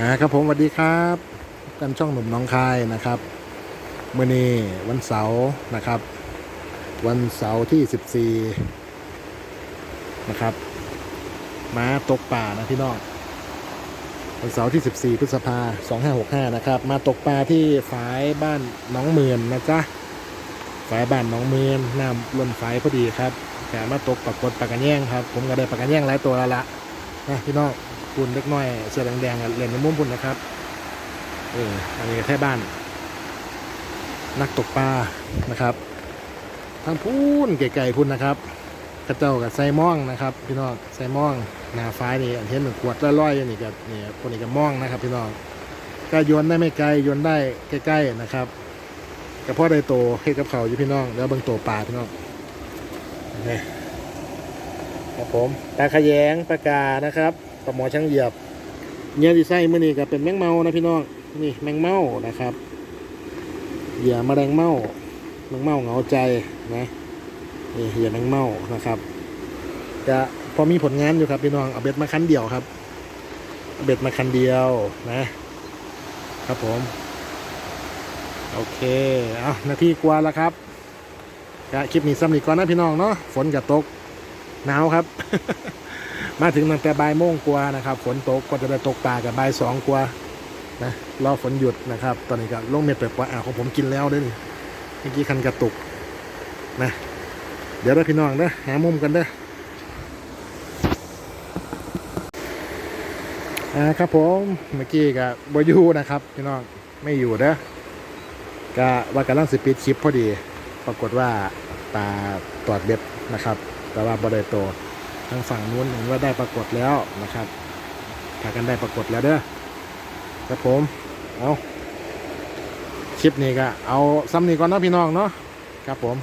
อ่าครับผมสวัสดีครับกันช่องหนุ่มน้องคายนะครับเมื่อนี้วันเสาร์นะครับ วันเสาร์ที่ 14 นะครับมาตกป่านะพี่น้องวันเสาร์ที่ 14 พฤษภา2565นะครับ มาตกปลาที่ฝายบ้านน้องเมือนนะจ๊ะฝายบ้านน้องเมือนน้ำล้นฝายพอดีครับแต่มาตกปรากฏปากระแย่งครับ ผมก็ได้ปากระแย่งหลายตัวแล้วละนะพี่น้อง คุณเล็กน้อยเสื้อแดงๆอะเรียนในมุมพุ่นนะครับเอออันนี้ก็แค่บ้าน นักตกปลานะครับทางพูนไกลๆพุ่นนะครับกระเจ้ากับไซม่องนะครับ พี่น้องไซม่องนาฟ้านี่อันเห็นเหมือนขวดลอยๆอย่างนี้กับนี่คนนี้กับม่องนะครับ พี่น้องก็โยนได้ไม่ไกลโยนได้ใกล้ๆนะครับกระเพาะได้โตให้กับเขาอยู่พี่น้องแล้วเบิ่งโตปลาพี่น้องนี่ครับผมปลาขยงปลากานะครับ ลาหมอช่างเหยียบเนี่ยที่ไส้มื่อนี้ก็เป็นแมงเมานะพี่น้องนี่แมงเมานะครับเหยื่อแมลงเมาแมงเมาเหงาใจนะนี่เหยื่อแมงเมานะครับจะพอมีผลงานอยู่ครับพี่น้องเอาเบ็ดมาคันเดียวครับเเบ็ดมาคันเดียวนะครับผมโอเคเอานาทีกว่าแล้วครับคลิปนี้สำหรับก่อนนะพี่น้องเนาะฝนกับตก หนาวครับ มาถึงตั้งแต่บ่ายโมงกว่านะครับ ฝนตกก็จะได้ตกปลากับบ่ายสองกว่านะรอฝนหยุดนะครับ ตอนนี้ก็ลงเม็ดเปลือกว่าอ่าของผมกินแล้วด้อนี่เมื่อกี้คันกระตุกนะ เดี๋ยวเด้พี่น้องเด้อหามุมกันเด้ออ่าครับผมเมื่อกี้ก็บอยู่นะครับ พี่น้องไม่อยู่เด้อก็ว่ากำลังสิปิดคลิปพอดี ปรากฏว่าตาตอดเบ็ดนะครับ แต่ว่าบอได้โตทางฝั่งนู้นเห็นว่าได้ปรากฏแล้วนะครับพากันได้ปรากฏแล้วเด้อครับผมเอาคลิปนี้ก็เอาซ้ำนี้ก่อนนะพี่น้องเนาะครับผม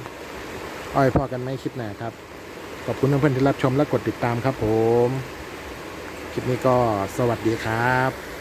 อาไว้พอกันไหมคลิปหน้าครับ ขอบคุณเพื่อนๆที่รับชมและกดติดตามครับผม คลิปนี้ก็สวัสดีครับ